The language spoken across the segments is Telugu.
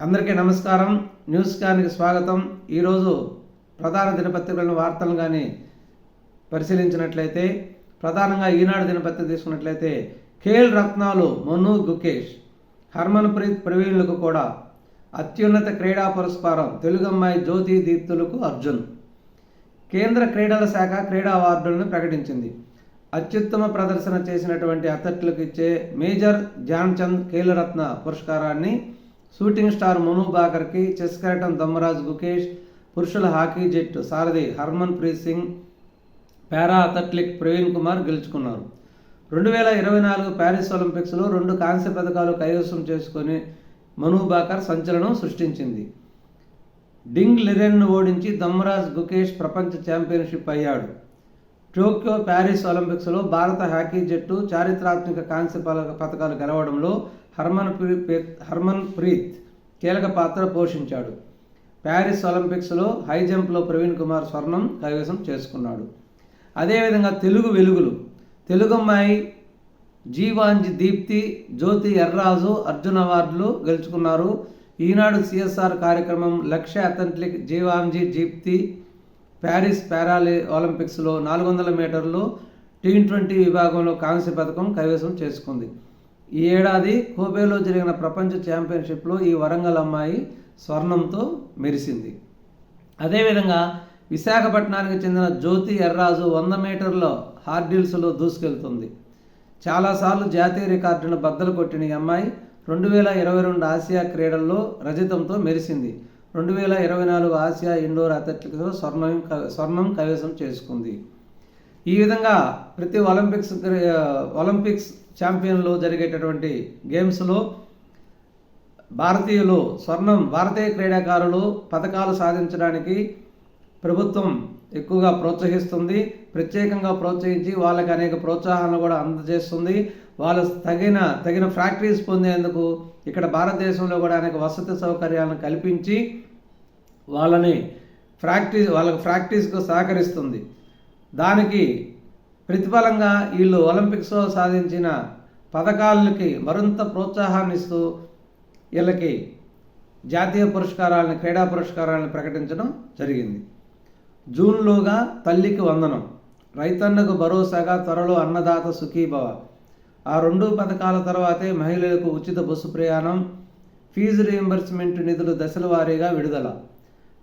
అందరికీ నమస్కారం. న్యూస్ కానికి స్వాగతం. ఈరోజు ప్రధాన దినపత్రికలను వార్తలను కానీ పరిశీలించినట్లయితే ప్రధానంగా ఈనాడు దినపత్రిక తీసుకున్నట్లయితే ఖేల్ రత్నాలు మను గుకేష్ హర్మన్ ప్రీత్ ప్రవీణులకు కూడా అత్యున్నత క్రీడా పురస్కారం తెలుగు అమ్మాయి జ్యోతి దీప్తులకు అర్జున్. కేంద్ర క్రీడల శాఖ క్రీడా అవార్డులను ప్రకటించింది. అత్యుత్తమ ప్రదర్శన చేసినటువంటి అథ్లెట్లకు ఇచ్చే మేజర్ ధ్యాన్చంద్ ఖేలరత్న పురస్కారాన్ని షూటింగ్ స్టార్ మను బాకర్కి చెస్ కెరటం దమ్మరాజ్ గుకేష్ పురుషుల హాకీ జట్టు సారథి Harmanpreet Singh para athletic Praveen Kumar గెలుచుకున్నారు. రెండు వేల ఇరవై నాలుగు ప్యారిస్ ఒలింపిక్స్లో రెండు కాంస్య పథకాలు కైవసం చేసుకొని మను బాకర్ సంచలనం సృష్టించింది. డింగ్ లిరెన్ను ఓడించి దమ్మరాజ్ గుకేష్ ప్రపంచ ఛాంపియన్షిప్ అయ్యాడు. టోక్యో ప్యారిస్ ఒలింపిక్స్లో భారత హాకీ జట్టు చారిత్రాత్మక కాంస్య పథకాలు గెలవడంలో హర్మన్ ప్రీత్ హర్మన్ ప్రీత్ కీలక పాత్ర పోషించాడు. ప్యారిస్ ఒలింపిక్స్లో హై జంప్లో ప్రవీణ్ కుమార్ స్వర్ణం కైవసం చేసుకున్నాడు. అదేవిధంగా తెలుగు వెలుగులు. తెలుగు అమ్మాయి జీవాంజి దీప్తి జ్యోతి ఎర్రాజు అర్జున్ అవార్డులు గెలుచుకున్నారు. ఈనాడు సిఎస్ఆర్ కార్యక్రమం లక్ష్య అథ్లెటిక్ జీవాంజి దీప్తి ప్యారిస్ పారాలి ఒలింపిక్స్లో నాలుగు వందల మీటర్లు టీ ట్వంటీ విభాగంలో కాంస్య పథకం కైవసం చేసుకుంది. ఈ ఏడాది కోబేలో జరిగిన ప్రపంచ ఛాంపియన్షిప్లో ఈ వరంగల్ అమ్మాయి స్వర్ణంతో మెరిసింది. అదేవిధంగా విశాఖపట్నానికి చెందిన జ్యోతి ఎర్రాజు వంద మీటర్లో హార్డిల్స్లో దూసుకెళ్తుంది. చాలాసార్లు జాతీయ రికార్డును బద్దలు కొట్టిన ఈ అమ్మాయి రెండు వేల ఇరవై రెండు ఆసియా క్రీడల్లో రజతంతో మెరిసింది. రెండు వేల ఇరవై నాలుగు ఆసియా ఇండోర్ అథ్లెటిక్స్లో స్వర్ణం స్వర్ణం కైవసం చేసుకుంది. ఈ విధంగా ప్రతి ఒలింపిక్స్ ఒలింపిక్స్ ఛాంపియన్లో జరిగేటటువంటి గేమ్స్లో భారతీయులు స్వర్ణం భారతీయ క్రీడాకారులు పథకాలు సాధించడానికి ప్రభుత్వం ఎక్కువగా ప్రోత్సహిస్తుంది. ప్రత్యేకంగా ప్రోత్సహించి వాళ్ళకి అనేక ప్రోత్సాహాలను కూడా అందజేస్తుంది. వాళ్ళు తగిన తగిన ప్రాక్టీస్ పొందేందుకు ఇక్కడ భారతదేశంలో కూడా అనేక వసతి సౌకర్యాలను కల్పించి వాళ్ళని ప్రాక్టీస్ వాళ్ళకి ప్రాక్టీస్కు సహకరిస్తుంది. దానికి ప్రతిఫలంగా వీళ్ళు ఒలింపిక్స్లో సాధించిన పథకాలకి మరింత ప్రోత్సాహాన్నిస్తూ వీళ్ళకి జాతీయ పురస్కారాలను క్రీడా పురస్కారాలను ప్రకటించడం జరిగింది. జూన్లోగా తల్లికి వందనం. రైతన్నకు భరోసాగా త్వరలో అన్నదాత సుఖీభవ. ఆ రెండు పథకాల తర్వాతే మహిళలకు ఉచిత బస్సు ప్రయాణం ఫీజు రీయింబర్స్మెంట్ నిధులు దశల వారీగా విడుదల.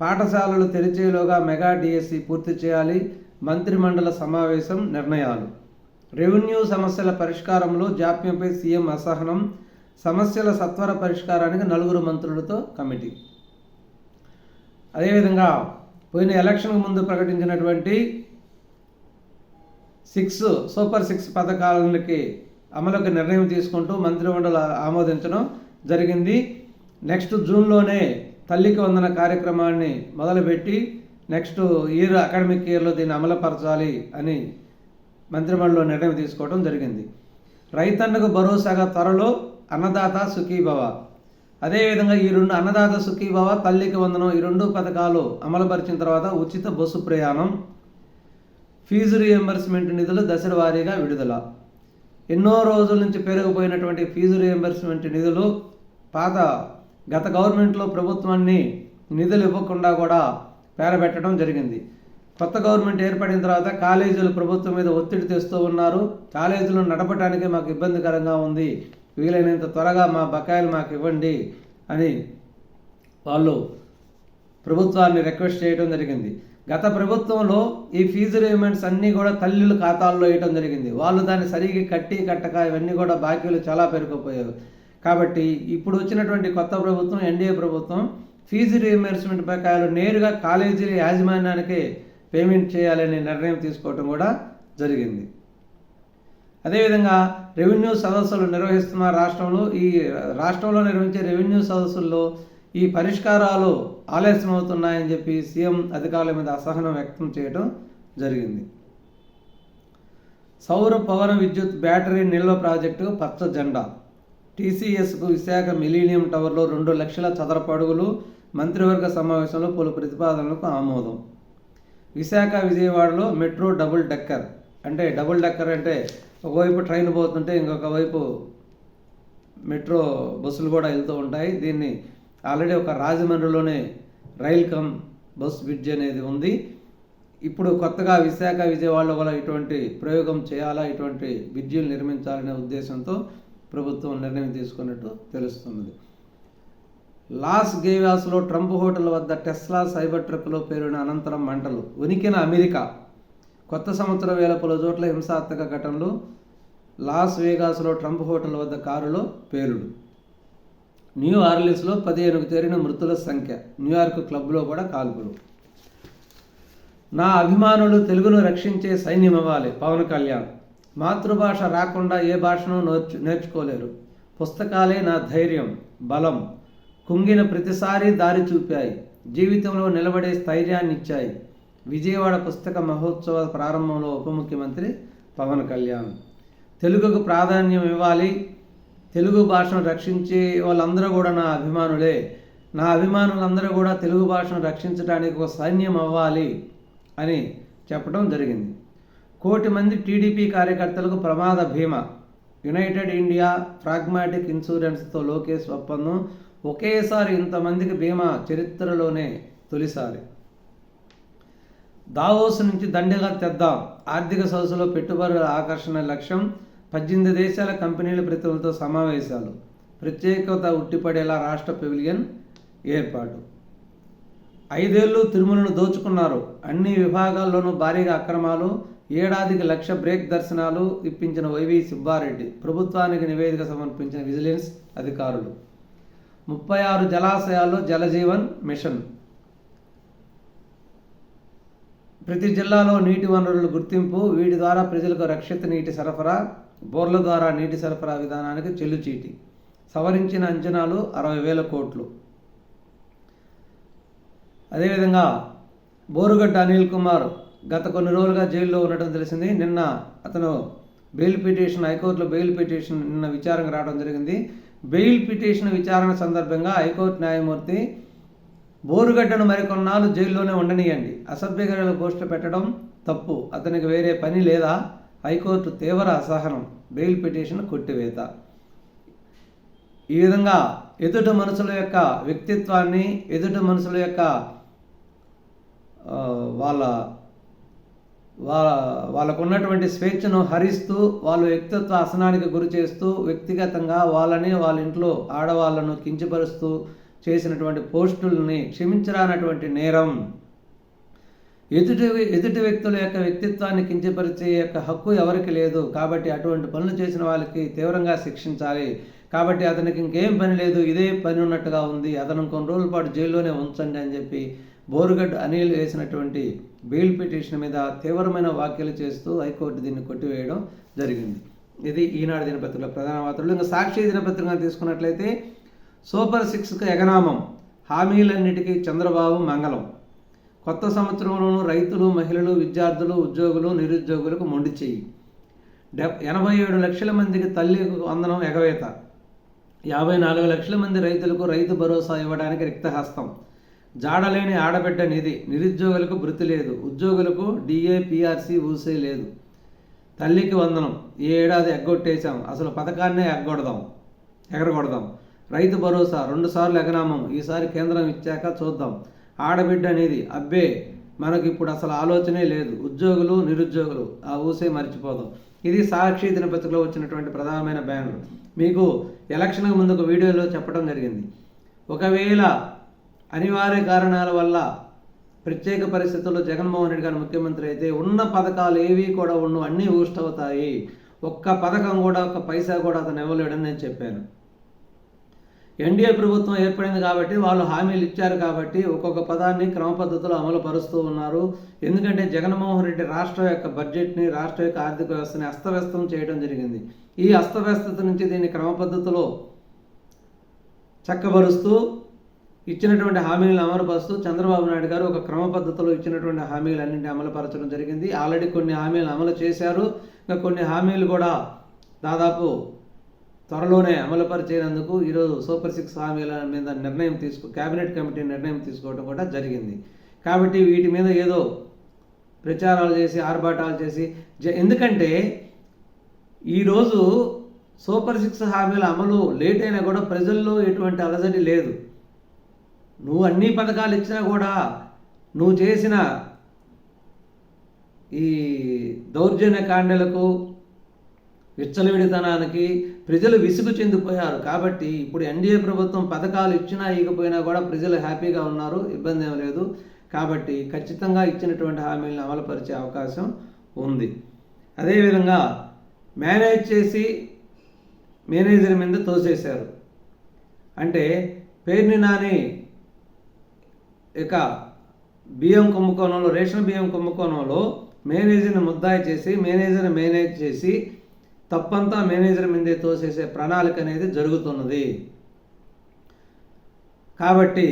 పాఠశాలలు తెరిచేలోగా మెగా డిఎస్సి పూర్తి చేయాలి. మంత్రిమండల సమావేశం నిర్ణయాలు. రెవెన్యూ సమస్యల పరిష్కారంలో జాప్యంపై సీఎం అసహనం సమస్యల సత్వర పరిష్కారానికి నలుగురు మంత్రులతో కమిటీ. అదేవిధంగా పోయిన ఎలక్షన్కు ముందు ప్రకటించినటువంటి సిక్స్ సూపర్ సిక్స్ పథకాలకి అమలుకు నిర్ణయం తీసుకుంటూ మంత్రిమండలి ఆమోదించడం జరిగింది. నెక్స్ట్ జూన్లోనే తల్లికి వందన కార్యక్రమాన్ని మొదలుపెట్టి నెక్స్ట్ ఇయర్ అకాడమిక్ ఇయర్లో దీన్ని అమలుపరచాలి అని మంత్రిమండలిలో నిర్ణయం తీసుకోవడం జరిగింది. రైతన్నకు భరోసాగా త్వరలో అన్నదాత సుఖీభవ. అదేవిధంగా ఈ రెండు అన్నదాత సుఖీభవ తల్లికి వందనం ఈ రెండు పథకాలు అమలుపరిచిన తర్వాత ఉచిత బస్సు ప్రయాణం ఫీజు రియంబర్స్మెంట్ నిధులు దశల వారీగా విడుదల. ఎన్నో రోజుల నుంచి పెరిగిపోయినటువంటి ఫీజు రియంబర్స్మెంట్ నిధులు పాత గత గవర్నమెంట్లో ప్రభుత్వాన్ని నిధులు ఇవ్వకుండా కూడా పేరబెట్టడం జరిగింది. కొత్త గవర్నమెంట్ ఏర్పడిన తర్వాత కాలేజీలు ప్రభుత్వం మీద ఒత్తిడి తెస్తూ ఉన్నారు. కాలేజీలు నడపడానికి మాకు ఇబ్బందికరంగా ఉంది. వీలైనంత త్వరగా మా బకాయిలు మాకు ఇవ్వండి అని వాళ్ళు ప్రభుత్వాన్ని రిక్వెస్ట్ చేయడం జరిగింది. గత ప్రభుత్వంలో ఈ ఫీజు రేమెంట్స్ అన్నీ కూడా తల్లుల ఖాతాల్లో వేయడం జరిగింది. వాళ్ళు దాన్ని సరిగ్గా కట్టి కట్టక ఇవన్నీ కూడా బాకీలు చాలా పెరిగిపోయారు కాబట్టి ఇప్పుడు వచ్చినటువంటి కొత్త ప్రభుత్వం ఎన్డీఏ ప్రభుత్వం ఫీజు రీఎంబర్స్మెంట్ బకాయిలు నేరుగా కాలేజీల యాజమాన్యానికే పేమెంట్ చేయాలనే నిర్ణయం తీసుకోవడం కూడా జరిగింది. అదేవిధంగా రెవెన్యూ సదస్సులు నిర్వహిస్తున్న రాష్ట్రంలో ఈ రాష్ట్రంలో నిర్వహించే రెవెన్యూ సదస్సుల్లో ఈ పరిష్కారాలు ఆలస్యం అవుతున్నాయని చెప్పి సీఎం అధికారుల మీద అసహనం వ్యక్తం చేయడం జరిగింది. సౌర పవన విద్యుత్ బ్యాటరీ నిల్వ ప్రాజెక్టు పచ్చ జెండా. టీసీఎస్కు విశాఖ మిలీనియం టవర్లో రెండు లక్షల చదరపు అడుగులు మంత్రివర్గ సమావేశంలో పలు ప్రతిపాదనలకు ఆమోదం. విశాఖ విజయవాడలో మెట్రో డబుల్ డెక్కర్ అంటే డబుల్ డెక్కర్ అంటే ఒకవైపు ట్రైన్ పోతుంటే ఇంకొక వైపు మెట్రో బస్సులు కూడా వెళ్తూ ఉంటాయి. దీన్ని ఆల్రెడీ ఒక రాజమండ్రిలోనే రైల్ కమ్ బస్ బ్రిడ్జ్ అనేది ఉంది. ఇప్పుడు కొత్తగా విశాఖ విజయవాడలో కూడా ఇటువంటి ప్రయోగం చేయాలా ఇటువంటి బ్రిడ్జిలు నిర్మించాలనే ఉద్దేశంతో ప్రభుత్వం నిర్ణయం తీసుకున్నట్టు తెలుస్తున్నది లాస్ గేవాస్లో ట్రంప్ హోటల్ వద్ద టెస్లా సైబర్ ట్రక్లో పేరిన అనంతరం మంటలు. ఉనికిన అమెరికా. కొత్త సంవత్సరం వేల పలు చోట్ల హింసాత్మక ఘటనలు. లాస్ వేగాస్లో ట్రంప్ హోటల్ వద్ద కారులో పేలుడు. న్యూ ఆర్లీస్లో పదిహేనుకు చేరిన మృతుల సంఖ్య. న్యూయార్క్ క్లబ్లో కూడా కాల్పులు. నా అభిమానులు తెలుగును రక్షించే సైన్యం అవ్వాలి. పవన్ కళ్యాణ్. మాతృభాష రాకుండా ఏ భాషను నేర్చు నేర్చుకోలేరు. పుస్తకాలే నా ధైర్యం బలం. కుంగిన ప్రతిసారి దారి చూపాయి. జీవితంలో నిలబడే స్థైర్యాన్ని ఇచ్చాయి విజయవాడ పుస్తక మహోత్సవ ప్రారంభంలో ఉప ముఖ్యమంత్రి పవన్ కళ్యాణ్. తెలుగుకు ప్రాధాన్యం ఇవ్వాలి. తెలుగు భాషను రక్షించే వాళ్ళందరూ కూడా నా అభిమానులే. నా అభిమానులందరూ కూడా తెలుగు భాషను రక్షించడానికి ఒక సైన్యం అవ్వాలి అని చెప్పడం జరిగింది. కోటి మంది టీడీపీ కార్యకర్తలకు ప్రమాద బీమా యునైటెడ్ ఇండియా ప్రాగ్మాటిక్ ఇన్సూరెన్స్తో లోకేష్ ఒప్పందం ఒకేసారి ఇంతమందికి బీమా చరిత్రలోనే తొలిసారి. దావోస్ నుంచి దండిగా తెద్దాం. ఆర్థిక సదస్సులో పెట్టుబడుల ఆకర్షణ లక్ష్యం పద్దెనిమిది దేశాల కంపెనీల ప్రతినిధులతో సమావేశాలు. ప్రత్యేకత ఉట్టిపడేలా రాష్ట్ర పెవిలియన్ ఏర్పాటు. ఐదేళ్ళు తిరుమలను దోచుకున్నారు. అన్ని విభాగాల్లోనూ భారీగా అక్రమాలు ఏడాదికి లక్ష బ్రేక్ దర్శనాలు ఇప్పించిన వైవి సుబ్బారెడ్డి ప్రభుత్వానికి నివేదిక సమర్పించిన విజిలెన్స్ అధికారులు. ముప్పై ఆరు జలాశయాల్లో జలజీవన్ మిషన్. ప్రతి జిల్లాలో నీటి వనరుల గుర్తింపు వీటి ద్వారా ప్రజలకు రక్షిత నీటి సరఫరా బోర్ల ద్వారా నీటి సరఫరా విధానానికి చెల్లుచీటి. సవరించిన అంచనాలు అరవై వేల కోట్లు. అదేవిధంగా బోరుగడ్డ అనిల్ కుమార్ గత కొన్ని రోజులుగా జైల్లో ఉండటం తెలిసింది. నిన్న అతను బెయిల్ పిటిషన్ హైకోర్టులో బెయిల్ పిటిషన్ నిన్న విచారణకు రావడం జరిగింది. బెయిల్ పిటిషన్ విచారణ సందర్భంగా హైకోర్టు న్యాయమూర్తి బోరుగడ్డను మరికొన్నాళ్ళు జైల్లోనే ఉండనియండి. అసభ్యకరాలు పోస్టులు పెట్టడం తప్పు. అతనికి వేరే పని లేదా? హైకోర్టు తీవ్ర అసహనం. బెయిల్ పిటిషన్ కొట్టివేత. ఈ విధంగా ఎదుటి మనుషుల యొక్క వ్యక్తిత్వాన్ని ఎదుటి మనుషుల యొక్క వాళ్ళ వాళ్ళకు ఉన్నటువంటి స్వేచ్ఛను హరిస్తూ వాళ్ళు వ్యక్తిత్వ అసనానికి గురి చేస్తూ వ్యక్తిగతంగా వాళ్ళని వాళ్ళ ఇంట్లో ఆడవాళ్ళను కించపరుస్తూ చేసినటువంటి పోస్టుల్ని క్షమించరానటువంటి నేరం. ఎదుటి ఎదుటి వ్యక్తుల యొక్క వ్యక్తిత్వాన్ని కించపరిచే యొక్క హక్కు ఎవరికి లేదు. కాబట్టి అటువంటి పనులు చేసిన వాళ్ళకి తీవ్రంగా శిక్షించాలి. కాబట్టి అతనికి ఇంకేం పని లేదు. ఇదే పని ఉన్నట్టుగా ఉంది. అతను కొన్ని రోజుల పాటు జైల్లోనే ఉంచండి అని చెప్పి బోరుగడ్డ అనిల్ వేసినటువంటి బెయిల్ పిటిషన్ మీద తీవ్రమైన వ్యాఖ్యలు చేస్తూ హైకోర్టు దీన్ని కొట్టివేయడం జరిగింది. ఇది ఈనాడు దినపత్రిక ప్రధాన వార్తలు. ఇంకా సాక్షి దినపత్రిక తీసుకున్నట్లయితే సూపర్ సిక్స్కు ఎగనామం హామీలన్నిటికీ చంద్రబాబు మంగళం. కొత్త సంవత్సరంలోనూ రైతులు మహిళలు విద్యార్థులు ఉద్యోగులు నిరుద్యోగులకు మొండి చెయ్యి. డెబ్ ఎనభై ఏడు లక్షల మందికి తల్లి వందనం ఎగవేత. యాభై నాలుగు లక్షల మంది రైతులకు రైతు భరోసా ఇవ్వడానికి రిక్తహస్తం. జాడలేని ఆడబిడ్డ నిధి. నిరుద్యోగులకు భృతి లేదు. ఉద్యోగులకు డిఏపిఆర్సి ఊసే లేదు. తల్లికి వందనం. ఏ ఏడాది ఎగ్గొట్టేశాం. అసలు పథకాన్నే ఎగ్గొడదాం. ఎగరగొడదాం. రైతు భరోసా. రెండుసార్లు ఎగనామం. ఈసారి కేంద్రం ఇచ్చాక చూద్దాం. ఆడబిడ్డ అనేది అబ్బే మనకి ఇప్పుడు అసలు ఆలోచనే లేదు. ఉద్యోగులు నిరుద్యోగులు. ఆ ఊసే మర్చిపోదాం. ఇది సాక్షి దినపత్రికలో వచ్చినటువంటి ప్రధానమైన బ్యానర్. మీకు ఎలక్షన్కు ముందు ఒక వీడియోలో చెప్పడం జరిగింది. ఒకవేళ అనివార్య కారణాల వల్ల ప్రత్యేక పరిస్థితుల్లో జగన్మోహన్ రెడ్డి గారు ముఖ్యమంత్రి అయితే ఉన్న పథకాలు ఏవి కూడా ఉండవు అన్నీ ఊస్ట్ అవుతాయి ఒక్క పథకం కూడా ఒక్క పైసా కూడా అతను ఇవ్వలేడని నేను చెప్పాను. ఎన్డీఏ ప్రభుత్వం ఏర్పడింది కాబట్టి వాళ్ళు హామీలు ఇచ్చారు కాబట్టి ఒక్కొక్క పదాన్ని క్రమ పద్ధతిలో అమలు పరుస్తూ ఉన్నారు. ఎందుకంటే జగన్మోహన్ రెడ్డి రాష్ట్ర యొక్క బడ్జెట్ని రాష్ట్ర యొక్క ఆర్థిక వ్యవస్థని అస్తవ్యస్తం చేయడం జరిగింది. ఈ అస్తవ్యస్తత నుంచి దీన్ని క్రమ పద్ధతిలో చక్కబరుస్తూ ఇచ్చినటువంటి హామీలను అమలుపరుస్తూ చంద్రబాబు నాయుడు గారు ఒక క్రమ పద్ధతిలో ఇచ్చినటువంటి హామీలన్నింటినీ అమలుపరచడం జరిగింది. ఆల్రెడీ కొన్ని హామీలు అమలు చేశారు. ఇంకా కొన్ని హామీలు కూడా దాదాపు త్వరలోనే అమలుపరిచేందుకు ఈరోజు సూపర్ సిక్స్ హామీల మీద నిర్ణయం తీసుకో కేబినెట్ కమిటీ నిర్ణయం తీసుకోవడం కూడా జరిగింది. కాబట్టి వీటి మీద ఏదో ప్రచారాలు చేసి ఆర్భాటాలు చేసి జ- ఎందుకంటే ఈరోజు సూపర్ సిక్స్ హామీల అమలు లేట్ అయినా కూడా ప్రజల్లో ఎటువంటి అలజడి లేదు. నువ్వు అన్ని పథకాలు ఇచ్చినా కూడా నువ్వు చేసిన ఈ దౌర్జన్య కాండలకు విచ్చలవిడితనానికి ప్రజలు విసుగు చెందిపోయారు. కాబట్టి ఇప్పుడు ఎన్డీఏ ప్రభుత్వం పథకాలు ఇచ్చినా ఇవ్వకపోయినా కూడా ప్రజలు హ్యాపీగా ఉన్నారు ఇబ్బంది ఏం లేదు. కాబట్టి ఖచ్చితంగా ఇచ్చినటువంటి హామీలను అమలుపరిచే అవకాశం ఉంది. అదేవిధంగా మేనేజ్ చేసి మేనేజర్ మీద తోసేశారు. అంటే పేర్ని నాని ఇక బియ్యం కుంభకోణంలో రేషన్ బియ్యం కుంభకోణంలో మేనేజర్ని ముద్దాయి చేసి మేనేజర్ని మేనేజ్ చేసి తప్పంతా మేనేజర్ మీదే తోసేసే ప్రణాళిక అనేది జరుగుతున్నది. కాబట్టి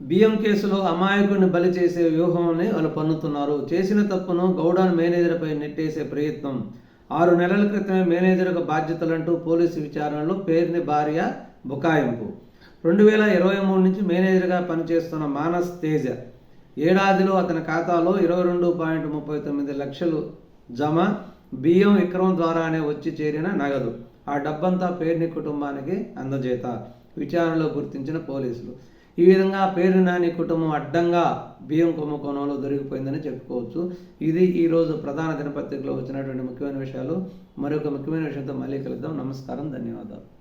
బియ్యం కేసులో అమాయకుడిని బలి చేసే వ్యూహాన్ని వాళ్ళు పన్నుతున్నారు చేసిన తప్పును గౌడాన్ మేనేజర్పై నెట్టేసే ప్రయత్నం. ఆరు నెలల క్రితమే మేనేజర్కు బాధ్యతలంటూ పోలీసు విచారణలో పేరుని భార్య బుకాయింపు. రెండు వేల ఇరవై మూడు నుంచి మేనేజర్గా పనిచేస్తున్న మానస్ తేజ ఏడాదిలో అతని ఖాతాలో ఇరవై రెండు పాయింట్ ముప్పై తొమ్మిది లక్షలు జమ బియ్యం విక్రమం ద్వారానే వచ్చి చేరిన నగదు. ఆ డబ్బంతా పేర్ని కుటుంబానికి అందజేత. విచారణలో గుర్తించిన పోలీసులు. ఈ విధంగా పేరు నాని కుటుంబం అడ్డంగా బియ్యం కుంభకోణంలో దొరికిపోయిందని చెప్పుకోవచ్చు. ఇది ఈరోజు ప్రధాన దినపత్రికలో వచ్చినటువంటి ముఖ్యమైన విషయాలు. మరొక ముఖ్యమైన విషయంతో మళ్ళీ కలుద్దాం. నమస్కారం. ధన్యవాదాలు.